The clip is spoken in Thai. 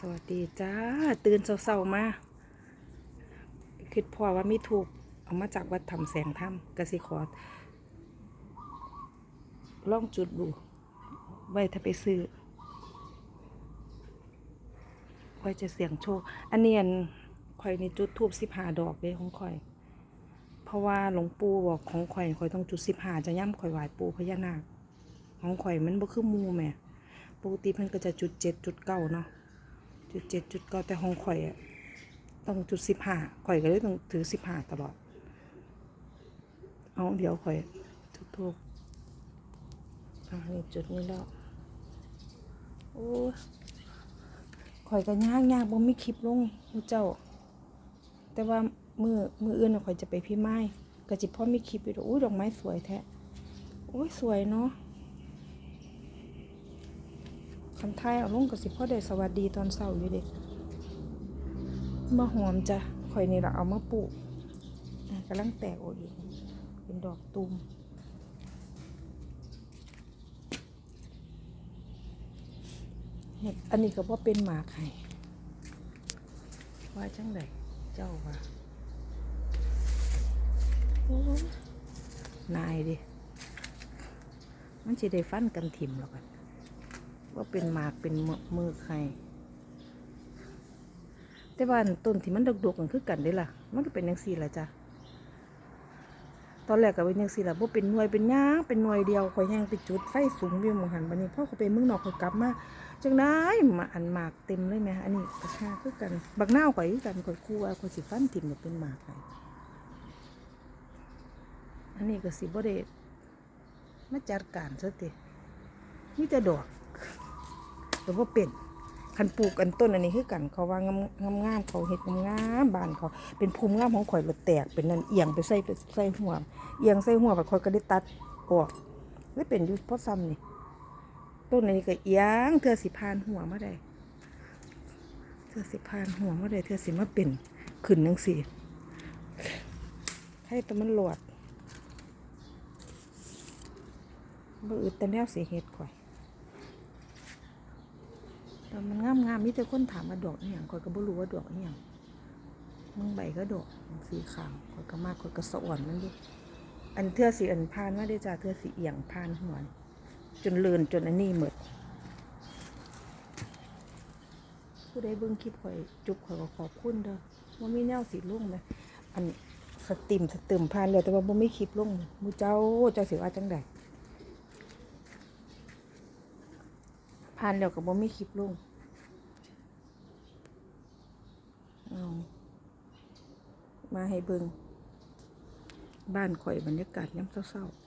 สวัสดีจ้า ตื่นเศร้าๆมาคิดพอว่ามีถูกเอามาจากวัดทำแสงถ้ำกสิขอล่องจุดดูไว้ถ้าไปซื้อไว้จะเสี่ยงโชค อันเนียนข่อยในจุดทูบสิบหาดอกเลยของข่อย เพราะว่าหลวงปู่บอกของข่อยข่อยต้องจุดสิบหาจะย่ำข่อยไหวปู่พญานาค ของข่อยมันบ่คือมูแม่ปกติเพิ่นก็จะจุดเจ็ดจุดเก้าเนาะ จุดเจ็ดจุดเก้าแต่ห้องข่อยอะต้องจุดสิบห้าข่อยก็เลยต้องถือสิบห้าตลอด เอาเดี๋ยวข่อยทุกทุกๆอ่านี่จุดนี้แล้ว โอ้ข่อยก็ยากยากบ่มีคลิปลงมูเจ้า แต่ว่ามือมืออื่นน่ะข่อยจะไปพี่ไม้ก็จิพ่อมีคลิปอยู่ดออุ้ยดอกไม้สวยแท้โอ้ยสวยเนาะ คันไทายเอาลงกับสิพ่อได้สวัสดีตอนเช้าอยู่เด็กมาหอมจ้ะข่อยนี่ละเอามาปลูกกำลังแตกออกอีกเป็นดอกตูมเห็ดอันนี้ก็บ่เป็นหมากไห้ว่าจังไดเจ้าว่าโอ้นายดิ มันจะได้ฟันกันถิ่มหรอกกัน ว่าเป็นหมากเป็นมือใครแต่ว่าอันต้นที่มันดกๆกันคือกันได้ล่ะ มันก็เป็นยังสี่ละจ้ะตอนแรกก็เป็นยังสี่ละบ่เป็นหน่วยเป็นย่างเป็นหน่วยเดียวข่อยแห้งไปจุดไฟสูงวิวมองหันบัดนี้พ่อเขาไปเมืองนอกเขากลับมาจังได้มาอันหมากเต็มเลยแหมอันนี้กระชาคือกันบักนาข่อยกันข่อยคู่ว่าข่อยสิฟันถิ่มเนี่ยเป็นหมากไห้อันนี้ก็สิบ่ได้มาจัดการซะติมีแต่ดอก หรือว่าเป็นคันปลูกกันต้นอันนี้คือกันเขาว่างามงามงามเขาเห็ดงามงามบานเขาเป็นภูมิงามของข่อยรถแตกเป็นนั่นเอียงไปใส่ไปใส่หัวเอียงใส่หัวแบบข่อยก็ได้ตัดออกเลยเป็นยู่เพราะซ้ำนี่ต้นอันนี้ก็เอียงเธอสิพานหัวมาได้เธอสิพานหัวมาได้เธอสิมาเป็นขึ้นนังสิให้ตัวมันหลอดบ่อึดแต่แนวสีเห็ดข่อย แต่มันงามงามมีแต่คนถามว่าดอกอหย่างข่อยก็บ่รู้ว่าดอกอหย่างมึงใบก็ดอกสีขาวข่อยก็มากข่อยก็สะอ่อนมันดิอันเทือสีอันพานมาได้จ้าเทือสีเอียงพานหัวนี่จนเลือนจนอันนี้หมดผู้ใดเบิ่งคลิปข่อยจุบข่อยก็ขอบคุณเด้อว่ามีแนวสีลุ่งไหมอันสติมสติมพานแล้วแต่ว่าบ่มีคลิปลงมูเจ้าเจ้าสิว่าจังใด ผ่านแล้วกับ่มีคลิปลงเอามาให้เบิงบ้านข่อยบรรยากาศยามเศร้าๆ